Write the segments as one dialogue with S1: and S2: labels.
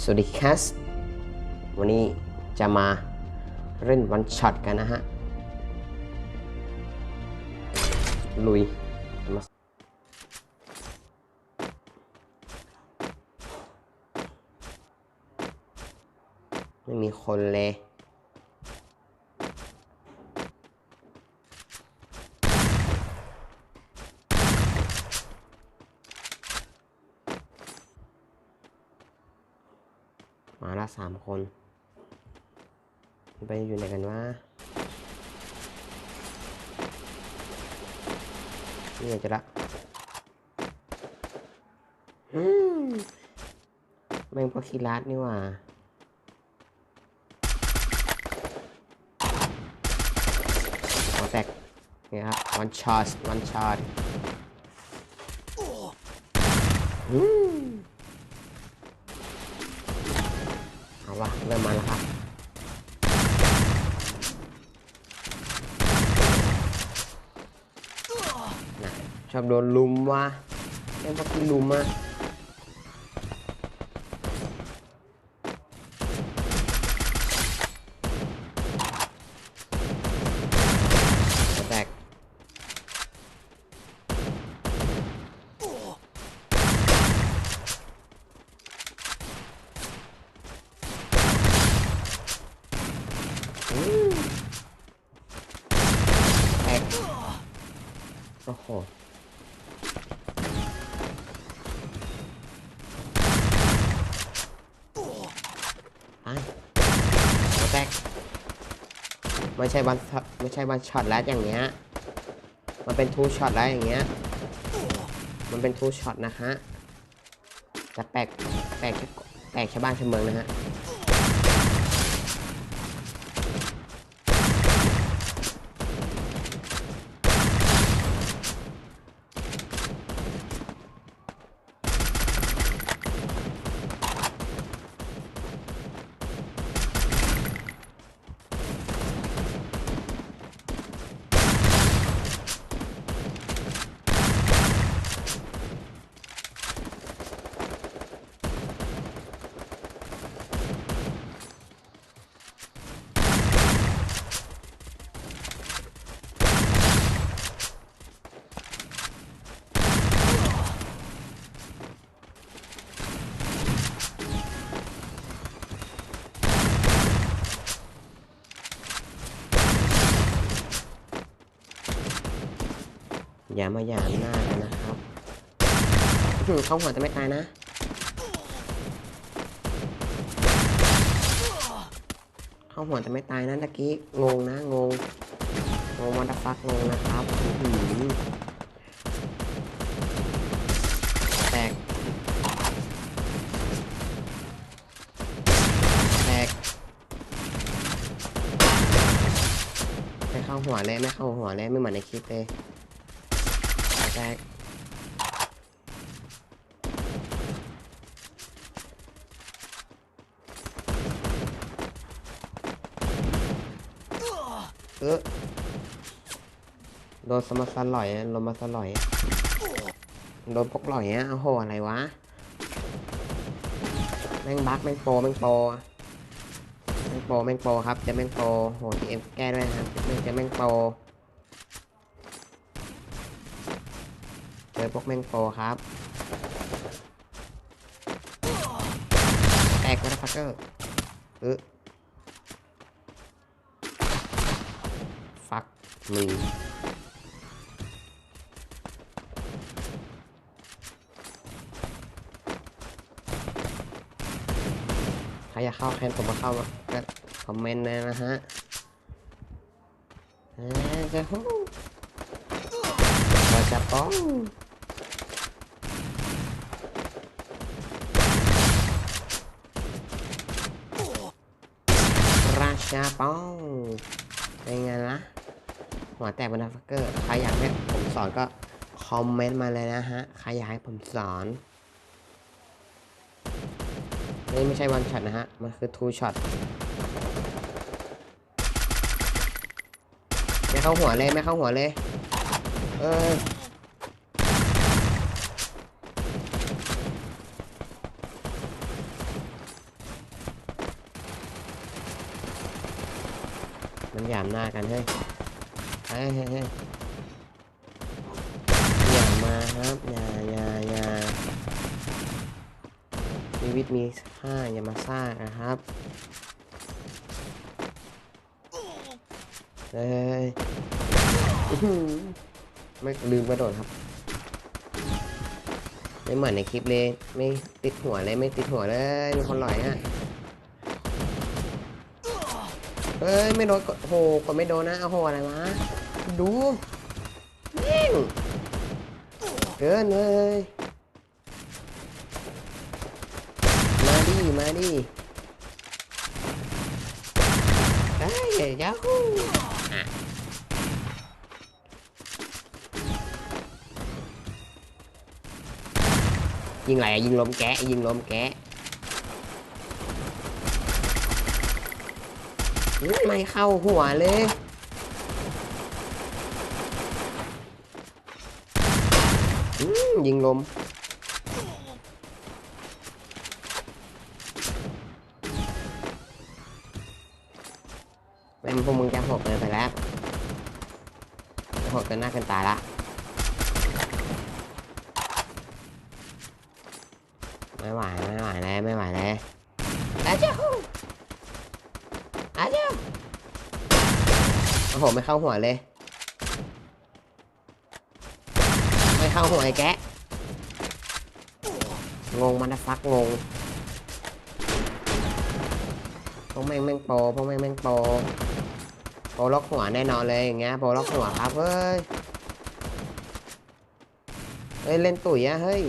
S1: สวัสดีครับวันนี้จะมาเล่นวันช็อตกันนะฮะ ลุยมาไม่มีคนเลย มาละ สามคน ไปอยู่ไหนกันวะนี่ไงจะละแม่งพวกคีรัสนี่ว่า หัวแตกนี่ครับ one shot one shot อืม เอา วะเริ่มมาแล้วครับนะชอบโดนลุมวะเล่นพวกที่ลุมอะหัวแตกอืมแตกโอ้โห ไปหัวแตก ไม่ใช่วันช็อตไม่ใช่วันช็อตแล้วอย่างเงี้ยมันเป็นทูช็อตแล้วอย่างเงี้ยมันเป็นทูช็อตนะฮะจะแปลกแปลกแปลกชาวบ้านชาวเมืองนะฮะ อย่ามาหยามหน้ากันนะครับเข้าหัวจะไม่ตายนะ เข้าหัวจะไม่ตายนะตะกี้ งงนะ งง งงวันฟักงงนะครับหือแตก แตก ไม่เข้าหัวเลย ไม่เข้าหัวเลย ไม่เหมือนในคลิปเลย แตกเออโดนสมาสลอยโดนมาสลอยโดนพกหลอยอะโอ้โหอะไรวะ แม่งบักแม่งโปรแม่งโปรแม่งโปรแม่งโปรครับ จะแม่งโปรโหทีเอ็มแก้ด้วยนะครับจะแม่งโป เจอพวกแมงโปครับแตกวัตฟักเกอร์เออฟักมีใครอยากเข้าแคนผมมาเข้ามาก็คอมเมนต์เลยนะฮะเอ้ยจะฮู้เราจะป้อง ชาป้องเป็นไงนะหัวแตกบรรดาฟักเกอร์ใครอยากให้ผมสอนก็คอมเมนต์มาเลยนะฮะใครอยากให้ผมสอนนี่ไม่ใช่วันช็อตนะฮะ มันคือทูช็อตไม่เข้าหัวเลย ไม่เข้าหัวเลย เออ หยามหน้ากันเฮ้ยเฮ้ยเฮ้ยเฮ้ยอย่ามาครับอย่าอย่าอย่าชีวิตมีค่าอย่ามาซ่านะครับเฮ้ยไม่ลืมกระโดดครับไม่เหมือนในคลิปเลย ไม่ติดหัวเลยไม่ติดหัวเลยมีคนหลอยอะ เฮ้ยไม่โดนกดโหกดไม่โดนนะเอาโหอะไรวะดูแม่งเกินเลยมาดิมาดิได้ยาฮูยิงไรอะยิงลมแกะยิงลมแกะอุ๊ย ไม่เข้าหัวเลย ยิงลม เป็นพวกมึงจะหกเกินไปแล้วหกกินหน้ากินตายละไม่ไหวไม่ไหวแล้วไม่ไหวแล้วอาเจ้าอาเจ้า โอ้โหไม่เข้าหัวเลย ไม่เข้าหัวไอ้แกะงงมันนะฟักงงพวกแม่งแม่งโปพวกแม่งแม่งโปโปล็อกหัวแน่นอนเลยอย่างเงี้ยโปล็อกหัวครับเฮ้ยเฮ้ยเล่นตุ๋ยอะเฮ้ย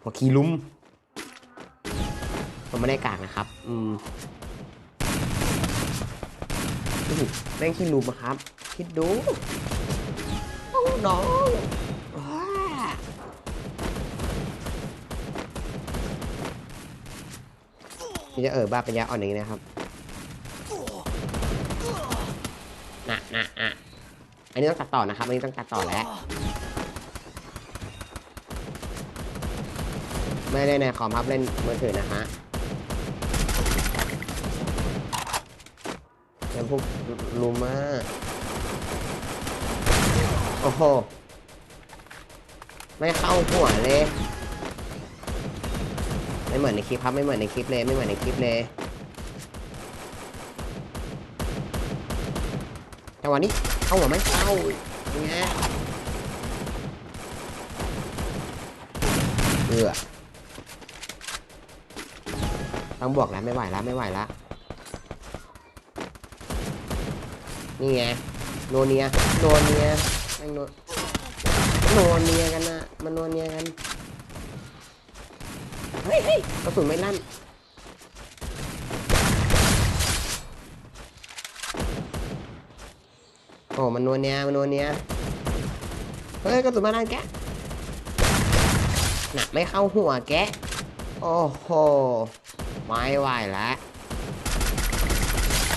S1: พอขี่ลุม ผมไม่ได้กากนะครับ อืมอื้อหือแม่งขี้ลุมอะครับ คิดดูโอ้น้องว้านี่จะเออบ้าป็นยาอ่อนอย่างนี้นะครับน่ะน่ะอะอันนี้ต้องตัดต่อนะครับ อันนี้ต้องตัดต่อแล้วไม่ได้ในคอมครับเล่นมือถือนะฮะ พวกลูมาโอ้โห ไม่เข้าหัวเลย ไม่เหมือนในคลิปครับ ไม่เหมือนในคลิปเลย ไม่เหมือนในคลิปเลยจังหวะนี้เข้าหัวไหมเข้าอย่างเงี้ยเอือต้องบวกแล้วไม่ไหวแล้วไม่ไหวแล้ว นี่ไงโนเนียโนเนียแม่งโนโนเนียกันนะมันโนเนียกันเฮ้ยเฮ้ยกระสุนไม่ลั่นโอ้มันโนเนียมันโนเนียเฮ้ยกระสุนไม่ลั่นแกะน่ะไม่เข้าหัวแกโอ้โหไม่ไหวแล้ว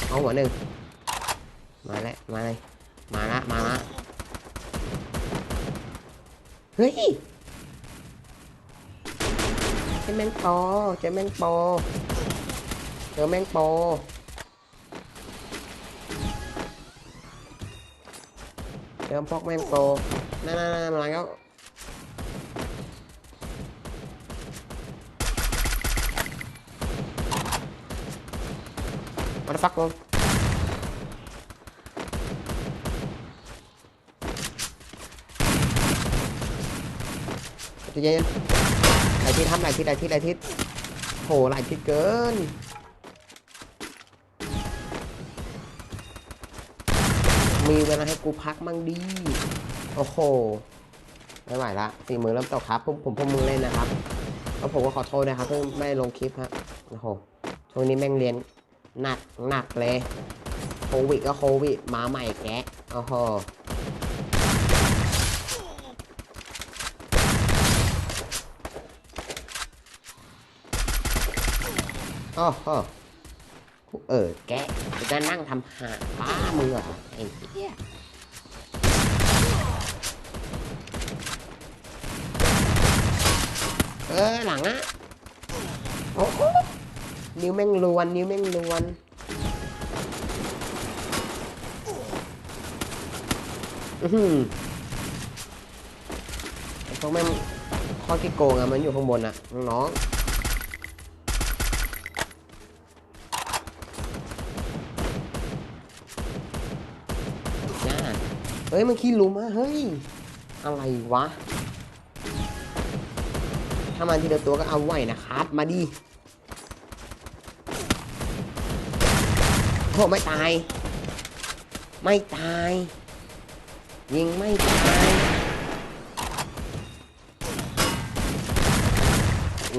S1: เอาหัวหนึ่ง มาแล้วมาเลยมาละมาละเฮ้ยเจอแมงปอเจอแมงปอเจอแมงปอเจอพวกแมงปอนั่นๆๆมาแล้วมาปักลง What the fuck, bro? Tự nhiên Lại thiết hấp, lại thiết, lại thiết, lại thiết Hồ lại thiết cơn มีเวลาให้กูพักมั่งดี โอ้โห ไม่ไหวละสี่มือเริ่มตกครับ ผมผมพวกมึงเล่นนะครับ แล้วผมก็ขอโทษนะครับที่ไม่ลงคลิปฮะ โอ้โห ช่วงนี้แม่งเรียนหนักหนักเลย โควิดก็โควิด มาใหม่แกะ โอ้โห โอ้โหเออ แกจะนั่งทำหาป้ามึงเหรอไอ้เหี้ยเออ หลังอะโอ้โหนิ้วแม่งลวน นิ้วแม่งลวนอือหือไอ้พวกแม่งข้อที่โกงอะมันอยู่ข้างบนอะน้องๆน่าเฮ้ยมันขี้ลุมอะเฮ้ย อะไรวะ ถ้ามันทีละตัวก็เอาไหวนะครับ มาดิโอ้ไม่ตาย ไม่ตาย ยิงไม่ตาย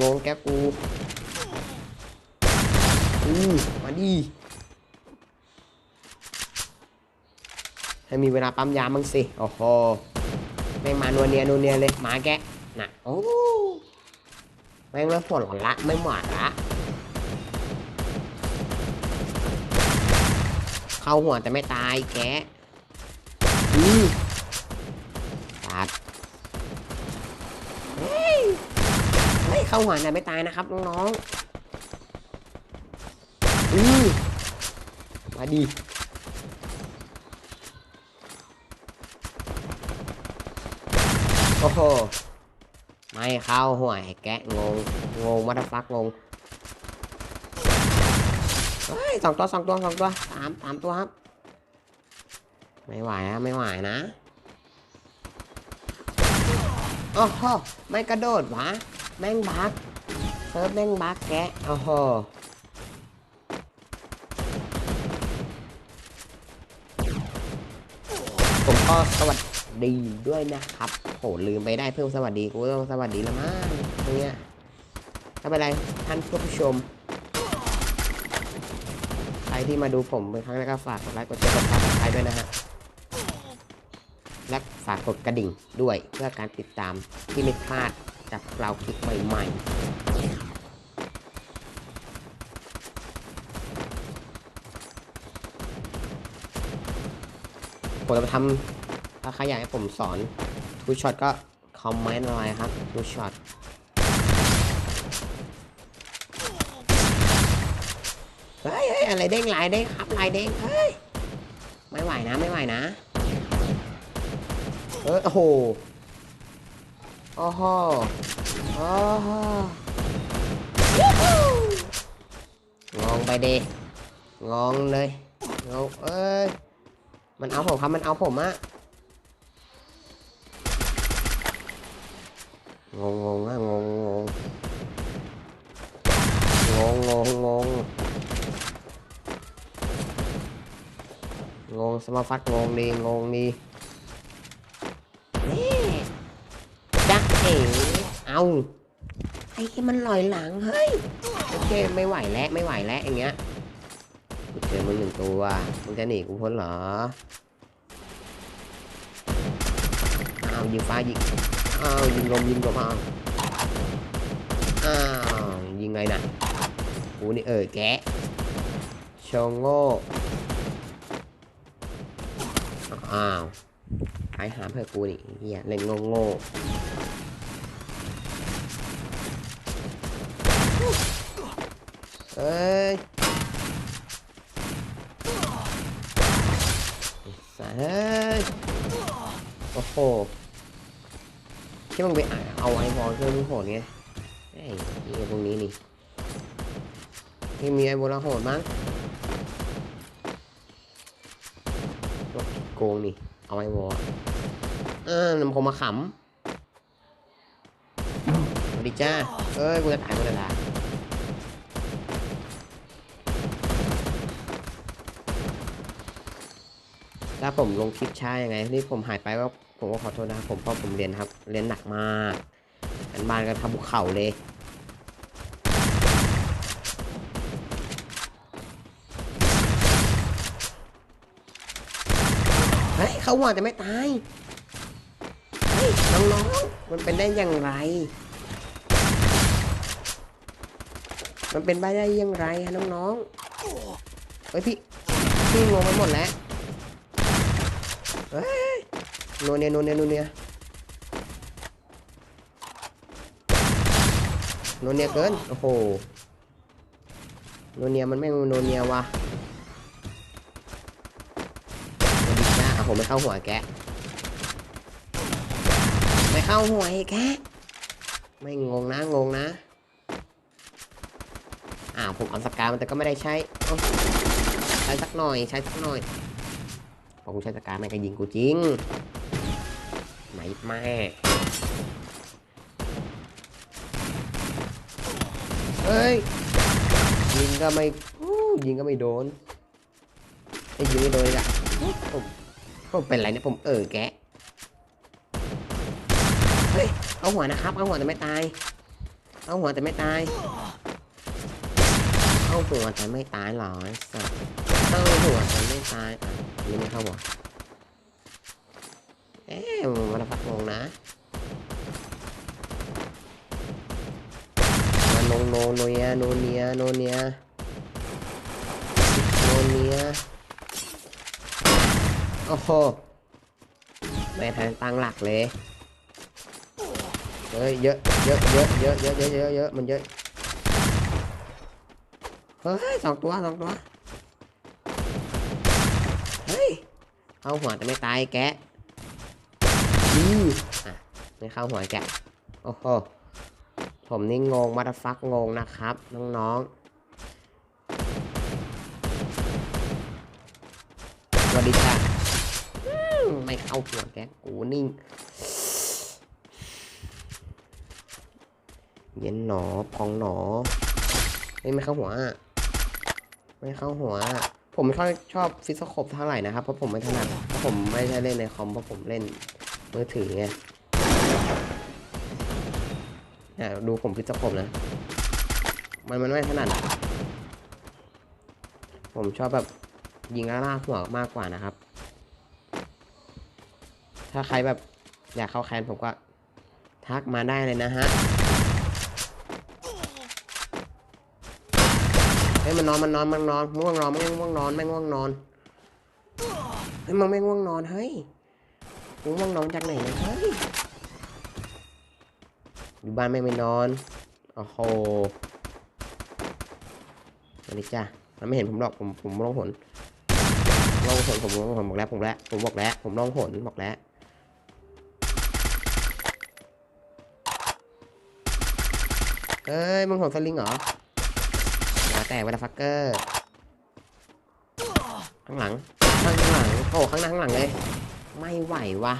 S1: งงแกกูอือมาดิ ให้มีเวลาปั๊มยาบ้างสิ โอ้โหไม่งมานัวเนียนัวเนียเลยหมาแกะน่ะโอ้แม่งเริ่มปวดหลอนละ ไม่หวาดละ เข้าหัวแต่ไม่ตายแกะอือตัดเฮ้ยเข้าหัวแต่ไม่ตายนะครับน้องๆอือมาดี อ้โหไม่เข้าหัวไอ้แกะงงงงวัตฟักงงเฮ้ยสองตัวสองตัวสองตัวสามสามตัวครับ ไม่ไหวนะไม่ไหวนะโอ้โหไม่กระโดดวะแม่งบักเซิร์ฟแม่งบักแกะโอ้โหผมก็สวัสดี ด้วยนะครับโหลืมไปได้เพิ่มสวัสดีกูต้องสวัสดีแล้วมั้งเนี่ยไม่เป็นไรท่านผู้ชมใครที่มาดูผมเป็นครั้งแรกก็ฝากกดไลค์กดแชร์กดซับสไครด้วยนะฮะและฝากกดกระดิ่งด้วยเพื่อการติดตามที่ไม่พลาดจากเราคลิปใหม่ๆผมจะไปทำ ถ้าใครอยากให้ผมสอนทูช็อตก็คอมเมนต์อะไรครับทูช็อตเฮ้ยเฮ้ยอะไรเด้งลายเด้งครับลายเด้งเฮ้ยไม่ไหวนะไม่ไหวนะเออโอ้โหโอ้โหโอ้โหงงไปดิงงเลยงงเอ้ยมันเอาผมครับมันเอาผมอะ งงงงอะงงงงงงงงงงงงสมาฟัดงงดีงงดีนี่จักเอ๋เอาไอ้ที่มันลอยหลังเฮ้ยโอเคไม่ไหวแล้วไม่ไหวแล้วอย่างเงี้ยเจอมึงหนึ่งตัวมึงจะหนีกูพ้นเหรอเอายิงฟ้ายิง อ้าวยิงลมยิงลมอ้าวอ้าวยิงไงนะกูนี่เออแกะชงโง่อ้าวไอหาเพื่อกูนี่เฮียเล่นโง่โง่เอ้ยสายเฮ้ยโอ้โห ที่มึงไปเอาไอ้บอลเพื่อนมึงโหดไงไอ้นี่ตรงนี้นี่ที่มีไอ้บอลโหดมั้งโกงนี่ เอาไว้วอลเออนำผมมาขำสวัสดีจ้าเอ้ยกูจะตายกูจะตายถ้าผมลงคลิปช้ายังไงนี่ผมหายไปว่า ผมก็ขอโทษนะครับผมเพราะผมเรียนครับ เรียนหนักมากอันบ้านก็ทำบุกเข่าเลยเฮ้ยเขาหวังแต่ไม่ตายเฮ้ยน้องๆมันเป็นได้อย่างไร มันเป็นไปได้อยังไรฮะน้องๆเฮ้ยพี่พี่งงไปหมดแล้วเฮ้ย โนเนียโนเนียโนเนียโนเนียเกิน โอ้โห โนเนียมันไม่โนเนียวะดีจ้าอะผมไม่เข้าหัวแก ไม่เข้าหัวไอ้แก ไม่งงนะงงนะ อ้าวผมเอาสกามันแต่ก็ไม่ได้ใช้ ใช้สักหน่อยใช้สักหน่อยพอกูใช้สกาไม่งก็ยิงกูจริง แม่เฮ้ยยิงก็ไม่ยิงก็ไม่โดนไอ้ยิงไม่โดนเลยอะผมผมเป็นไรเนี่ยผมเออแกเฮ้ยเอาหัวนะครับเอาหัวแต่ไม่ตาย เอาหัวแต่ไม่ตายเอาหัวแต่ไม่ตายหรอไอ้สัสเอาหัวแต่ไม่ตายอะนี่ไม่เข้าหัว เอ๊ะมันฟักงงนะมันโนโนโนเนียโนเนียโนเนียโนเนียโอ้โหไม่ทันตั้งหลักเลยเฮ้ยเยอะเยอะเยอะเยอะเยอะเยอะเยอะเยอะมันเยอะเฮ้ยสองตัวสองตัวเฮ้ยเข้าหัวแต่ไม่ตายแก ไม่เข้าหัวแกโอ้โหผมนี่งงมาตฟักงงนะครับ น้องๆสวัสดีค่ะไม่เข้าหัวแกกูนิ่ง เย็นหนอพองหนอเฮ้ยไม่เข้าหัว ไม่เข้าหัว ผมไม่ค่อยชอบฟิสโคปเท่าไหร่นะครับ เพราะผมไม่ถนัดเพราะผมไม่ใช่เล่นในคอมเพราะผมเล่น มือถือไงเนี่ยดูผมฟิสโคปนะ มันมันไม่ถนัดผมชอบแบบยิงล้วลาหัวมากกว่านะครับ ถ้าใครแบบอยากเข้าแคนผมก็ทักมาได้เลยนะฮะ เฮ้ยมันนอนมันนอนมันนอนง่วงนอนไม่ง่วงนอนไม่ง่วงนอน เฮ้ยมันไม่ง่วงนอนเฮ้ย มึงง่วงนอนจากไหนเนี่ยเฮ้ยอยู่บ้านไม่ไม่นอน โอ้โหสวัสดีจ้ามันไม่เห็นผมหรอก ผม ผมร้องหนร้องหนผมร้องหนบอกแล้ว ผมแล้ว ผมบอกแล้ว ผมร้องหนบอกแล้วเฮ้ย มึงหนสลิงเหรอมาแต่วัตฟักเกอร์ ข้างหลัง ข้างหลัง โอ้ ข้างหน้าข้างหลังเลย ไม่ไหววะ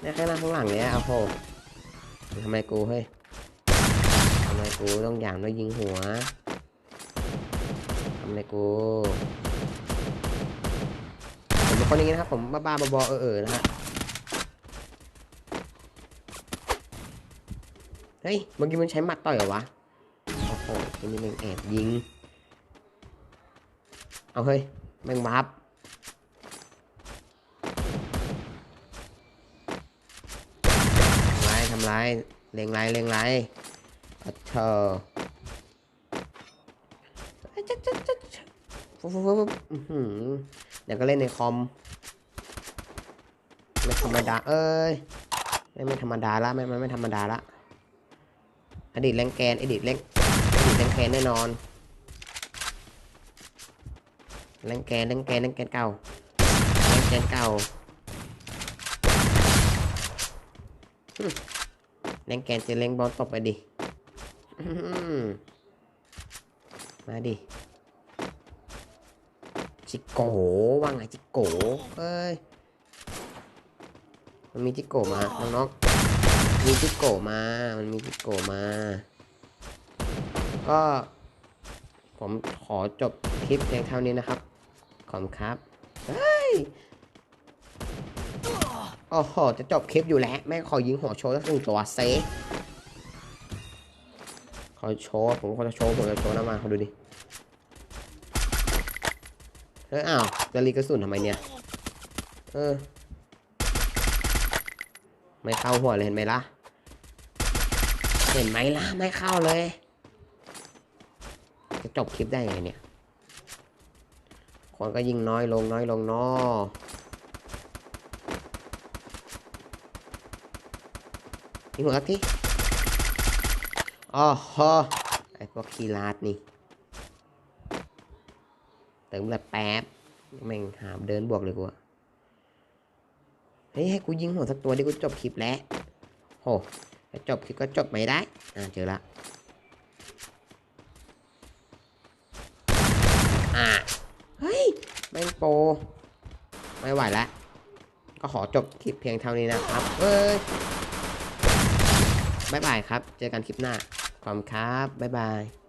S1: เนี่ยข้างหน้าข้างหลังเนี่ยโอ้โหทำไมกูเฮ้ยทำไมกูต้องอย่างด้วยยิงหัวทำไมกูผมเป็นคนอย่างนี้นะครับ ผมบ้าๆบอๆเออๆนะฮะเฮ้ยเมื่อกี้มันใช้หมัดต่อยเหรอวะโอ้โหทีนี้ม่งแอบยิง เอาเฮ้ยแม่งบัฟทำไรทำไรเล็งไรเล็งไรอัดเธอจ๊ะจ๊ะจ๊ะจ๊ะฟุ๊บฟุ๊บฟุ๊บอื้อหือเดี๋ยวก็เล่นในคอม ไม่ธรรมดา เอ้ย ไม่ไม่ธรรมดาละไม่ไม่ไม่ธรรมดาละ อดีตแรงแกน อดีตแรงอดีตแรงแกนแน่นอนแรงแกนแรงแกนแรงแกนเก่าแรงแกนเก่า แรงแกนจะเล็งบอลตบไปดิมาดิ จิโก้ว่าไงจิโก้เอ้ย มันมีจิโก้มาน้องๆมีจิโกะมา มันมีจิโกะมา ก็ผมขอจบคลิปเพียงเท่านี้นะครับ ขอบคุณครับ เฮ้ย โอ้โห จะจบคลิปอยู่แล้ว แม่ขอยิงหัวโชว์สักหนึ่งตัวเซขอโชว์ ผมขอจะโชว์ ผมจะโชว์นะมาเขาดูดิ เฮ้ย อ้าวจะรีกระสุนทำไมเนี่ย เออ ไม่เข้าหัวเลยเห็นไหมล่ะ เห็นไหมล่ะ ไม่เข้าเลย จะจบคลิปได้ไงเนี่ย คนก็ยิงน้อยลงน้อยลงเนอ ยิงหัวสักทีอ๋อฮอไอพวกคีราดนี่เติมเลือดแป๊บแม่งหามเดินบวกเลยกูอะเฮ้ยให้กูยิงหัวสักตัวดิกูจบคลิปแล้วโหจบคลิปก็จบไม่ได้ อ่าเจอละอ่าเฮ้ยแม่งโปรไม่ไหวแล้วก็ขอจบคลิปเพียงเท่านี้นะครับเอ้ย บ๊ายบายครับ เจอกันคลิปหน้าขอบคุณครับบ๊ายบาย